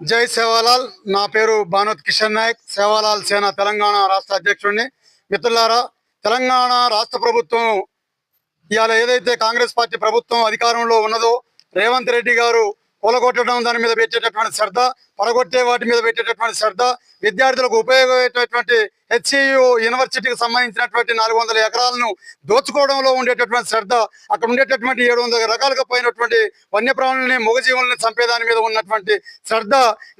జై సేవాలాల్. నా పేరు భానుత్ కిషన్ నాయక్. సేవాలాల్ సేన తెలంగాణ రాష్ట్ర అధ్యక్షుడిని. మిత్రులారా తెలంగాణ రాష్ట్ర ప్రభుత్వం ఇవాళ ఏదైతే కాంగ్రెస్ పార్టీ ప్రభుత్వం అధికారంలో ఉన్నదో రేవంత్ రెడ్డి గారు కూలగొట్టడం దాని మీద పెట్టేటటువంటి శ్రద్ధ పడగొట్టే వాటి మీద పెట్టేటటువంటి శ్రద్ధ విద్యార్థులకు ఉపయోగపడేటటువంటి హెచ్సియు యూనివర్సిటీకి సంబంధించినటువంటి నాలుగు వందల ఎకరాలను దోచుకోవడంలో ఉండేటటువంటి శ్రద్ధ అక్కడ ఉండేటటువంటి ఏడు వందల రకాలుగా పోయినటువంటి వన్యప్రాణులని మూగజీవులని చంపేదాని మీద ఉన్నటువంటి శ్రద్ధ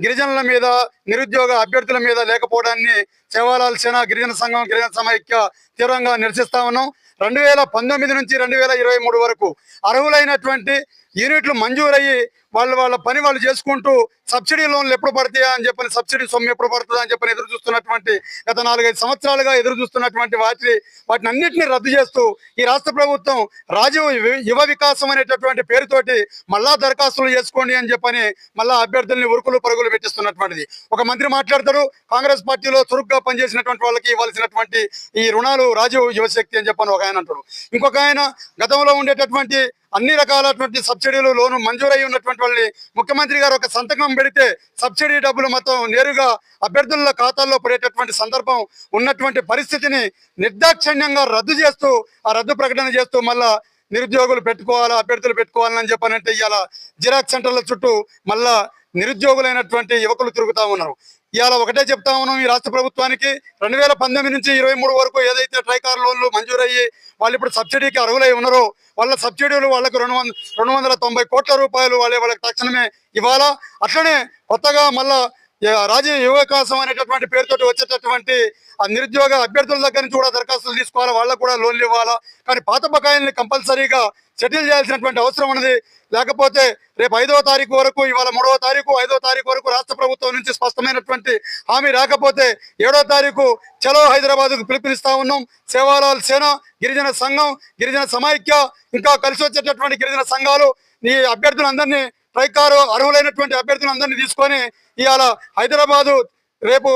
గిరిజనుల మీద నిరుద్యోగ అభ్యర్థుల మీద లేకపోవడాన్ని సేవాలాల్ సేన గిరిజన సంఘం గిరిజన సమైక్య తీవ్రంగా నిరసిస్తా ఉన్నాం. రెండు వేల పంతొమ్మిది నుంచి రెండు వేల ఇరవై మూడు వరకు అర్హులైనటువంటి యూనిట్లు మంజూరయ్యి వాళ్ళు వాళ్ళ పని వాళ్ళు చేసుకుంటూ సబ్సిడీ లోన్లు ఎప్పుడు పడతాయా అని చెప్పని సబ్సిడీ సొమ్ము ఎప్పుడు పడుతుందా అని చెప్పని ఎదురు చూస్తున్నటువంటి గత నాలుగైదు సంవత్సరాలుగా ఎదురు చూస్తున్నటువంటి వాటిని వాటిని అన్నింటినీ రద్దు చేస్తూ ఈ రాష్ట్ర ప్రభుత్వం రాజీవ్ యువ- యువ వికాసం అనేటటువంటి పేరుతోటి మళ్ళా దరఖాస్తులు చేసుకోండి అని చెప్పని మళ్ళా అభ్యర్థుల్ని ఉరుకులు పరుగులు పెట్టిస్తున్నటువంటిది. ఒక మంత్రి మాట్లాడతారు కాంగ్రెస్ పార్టీలో చురుగ్గా పనిచేసినటువంటి వాళ్ళకి ఇవ్వాల్సినటువంటి ఈ రుణాలు రాజీవ్ యువశక్తి అని చెప్పని ఒక ఆయన అంటారు ఇంకొక ఆయన గతంలో ఉండేటటువంటి అన్ని రకాలటువంటి సబ్సిడీలు లోను మంజూరై ఉన్నటువంటి వాళ్ళని ముఖ్యమంత్రి గారు ఒక సంతకం పెడితే సబ్సిడీ డబ్బులు మొత్తం నేరుగా అభ్యర్థుల ఖాతాల్లో పడేటటువంటి సందర్భం ఉన్నటువంటి పరిస్థితిని నిర్దాక్షిణ్యంగా రద్దు చేస్తూ ఆ రద్దు ప్రకటన చేస్తూ మళ్ళా నిరుద్యోగులు పెట్టుకోవాలా అభ్యర్థులు పెట్టుకోవాలని చెప్పనంటే ఇవాళ జిరాక్స్ సెంటర్ల చుట్టూ మళ్ళా నిరుద్యోగులైనటువంటి యువకులు తిరుగుతా ఉన్నారు. ఇవాళ ఒకటే చెప్తా ఉన్నాం ఈ రాష్ట్ర ప్రభుత్వానికి. రెండు వేల పంతొమ్మిది నుంచి ఇరవై మూడు వరకు ఏదైతే ట్రైకార్ లోన్లు మంజూరయ్యి వాళ్ళు ఇప్పుడు సబ్సిడీకి అర్హులై ఉన్నారో వాళ్ళ సబ్సిడీలు వాళ్ళకు రెండు వంద రెండు వందల తొంభై కోట్ల రూపాయలు వాళ్ళ వాళ్ళకి తక్షణమే ఇవ్వాలా? అట్లనే కొత్తగా మళ్ళా రాజీవ్ యువకాశం అనేటటువంటి పేరుతోటి వచ్చేటటువంటి ఆ నిరుద్యోగ అభ్యర్థుల దగ్గర నుంచి కూడా దరఖాస్తులు తీసుకోవాలా? వాళ్ళకు కూడా లోన్లు ఇవ్వాలా? కానీ పాత బకాయిల్ని కంపల్సరీగా సెటిల్ చేయాల్సినటువంటి అవసరం ఉన్నది. లేకపోతే రేపు ఐదవ తారీఖు వరకు ఇవాళ మూడవ తారీఖు ఐదవ తారీఖు వరకు రాష్ట్ర ప్రభుత్వం నుంచి స్పష్టమైనటువంటి హామీ రాకపోతే ఏడవ తారీఖు చలో హైదరాబాద్కు పిలుపునిస్తా ఉన్నాం. సేవాలాల్ సేన గిరిజన సంఘం గిరిజన సమైక్య ఇంకా కలిసి వచ్చేటటువంటి గిరిజన సంఘాలు ఈ అభ్యర్థులందరినీ ట్రైకారు అర్హులైనటువంటి అభ్యర్థులందరినీ తీసుకొని ఇవాళ హైదరాబాదు రేపు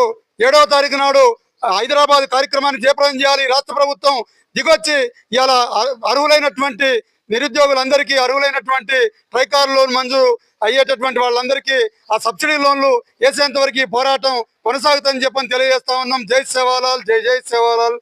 ఏడవ తారీఖు నాడు హైదరాబాద్ కార్యక్రమాన్ని జయప్రదం చేయాలి. రాష్ట్ర ప్రభుత్వం దిగొచ్చి ఇవాళ అర్హులైనటువంటి నిరుద్యోగులందరికీ అర్హులైనటువంటి ట్రైకార్ లోన్ మంజూరు అయ్యేటటువంటి వాళ్ళందరికీ ఆ సబ్సిడీ లోన్లు వేసేంత వరకు ఈ పోరాటం కొనసాగుతుందని చెప్పని తెలియజేస్తా ఉన్నాం. జై సేవాలాల్ జై జై సేవాలాల్